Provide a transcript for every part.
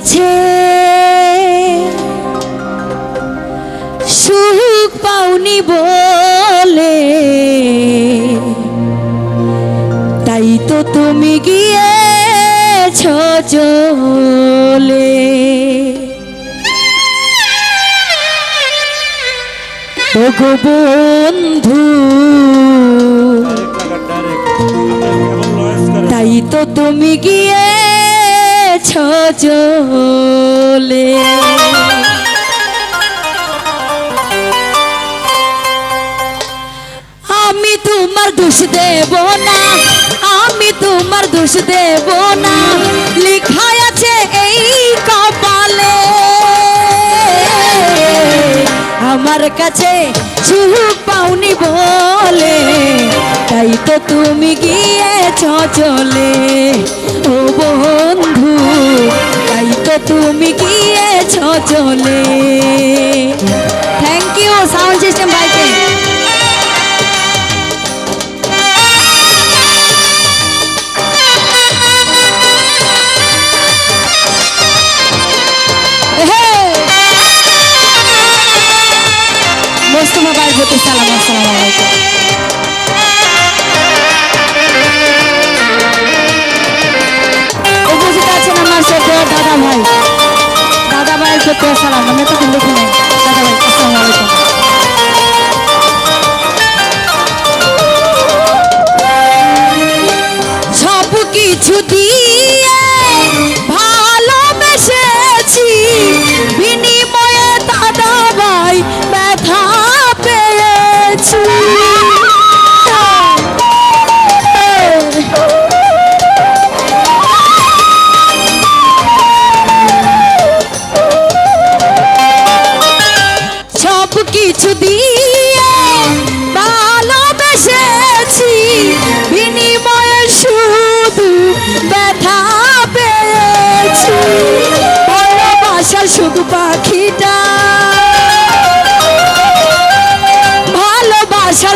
কাছে সুখ পাওনি বলে। তাই তো তুমি গিয়েছ চলে। ওগো বন্ধু তাই তো তুমি গিয়েছ চলে। আমি তোমার দোষ দেব না, আমি তোমার দোষ দেব না। লেখা আছে এই কপালে। আমার কাছে সুখ পাওনি বলে, তাই তো তুমি গিয়েছ চলে। ও বন্ধু তুমি গিয়েছ চলে। থ্যাংক ইউ সাউন্ড সিস্টেম ভাইকে মোস্তফা ভাই প্রতি সালাম আসসালামু আলাইকুম। আমার ছোট দাদা ভাই দাদা ভাইয়ের প্রতি সালাম। আমি তো দেখি দাদা ভাই আসসালামু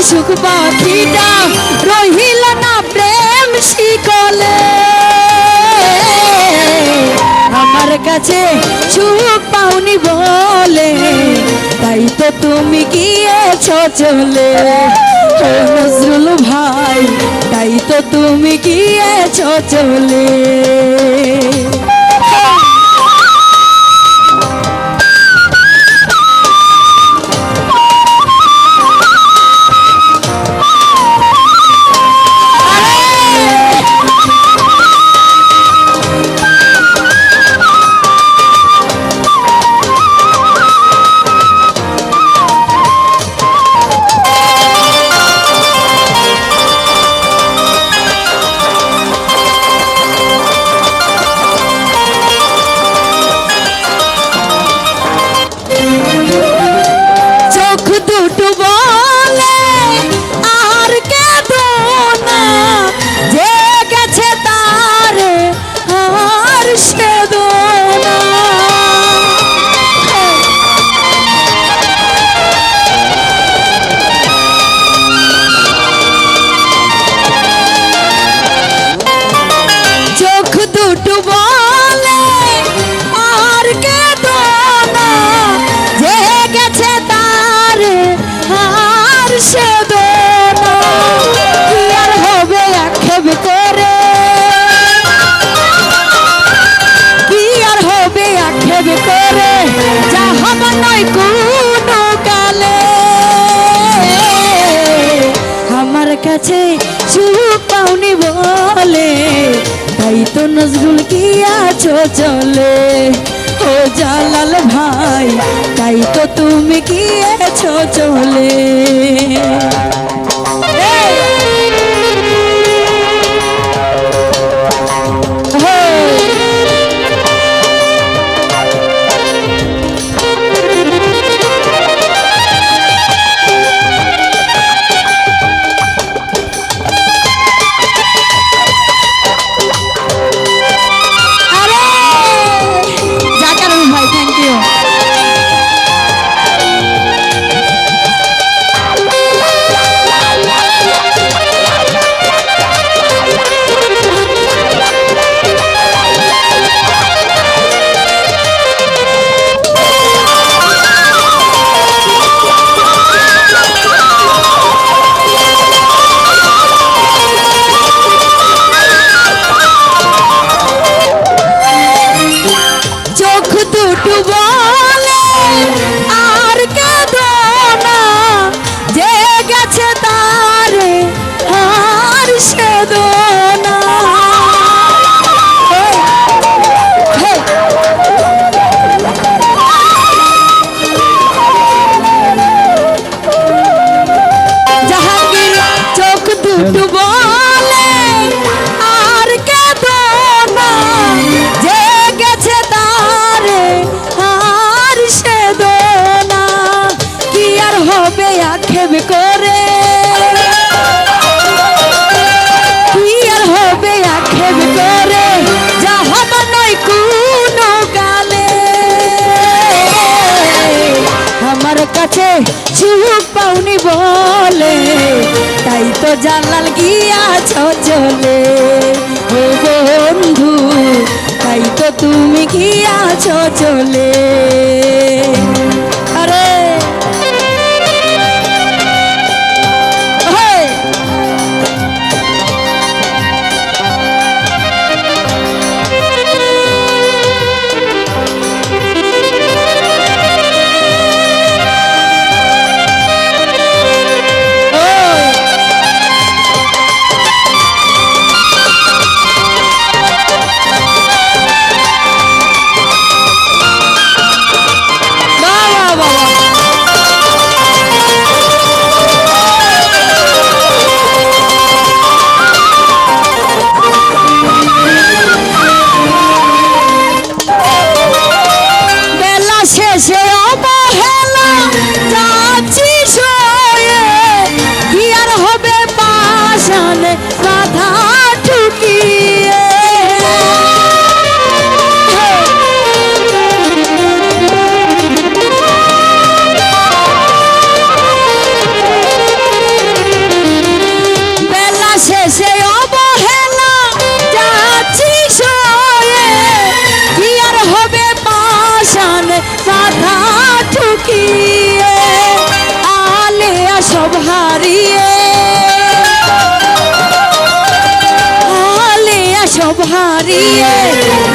সুখ পাখিটা রহিল না প্রেম শিকলে। আমার কাছে সুখ পাওনি বলে, তাই তো তুমি গিয়েছ চলে। নজরুল ভাই, তাই তো তুমি গিয়েছ চলে। নজরুল কি আছো চলে? ও জালাল ভাই তাই তো তুমি আছো চলে? প্রেম করে। পাউনি বলে, তাই তো জানাল গিয়াছ চলে ও বন্ধু, তাই তো তুমি গিয়াছ চলে হারিয়ে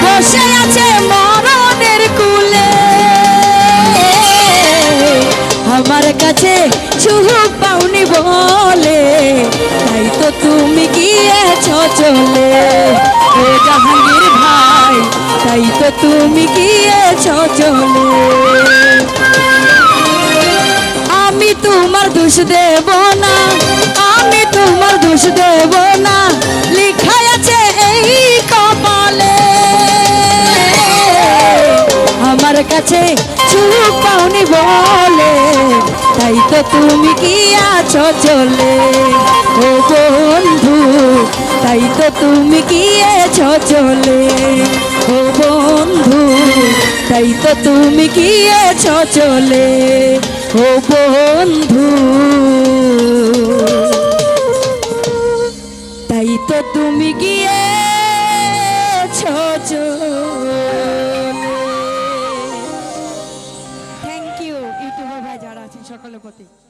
বসে আছে মরণের কুলে। আমার কাছে সুখ পাওনি বলে, তাই তো তুমি গিয়েছ চলে। ও জাহাঙ্গীর ভাই, তাই তো তুমি গিয়েছ চলে। আমি তোমার দোষ দেব না, আমি তোমার দোষ দেব কাছে চুপ পাওনি বলে, তাই তো তুমি কি আছো চলে? ও বন্ধু, তাই তো তুমি কি আছো চলে? ও বন্ধু, তাই তো তুমি কি আছো চলে? ও বন্ধু। থ্যাংক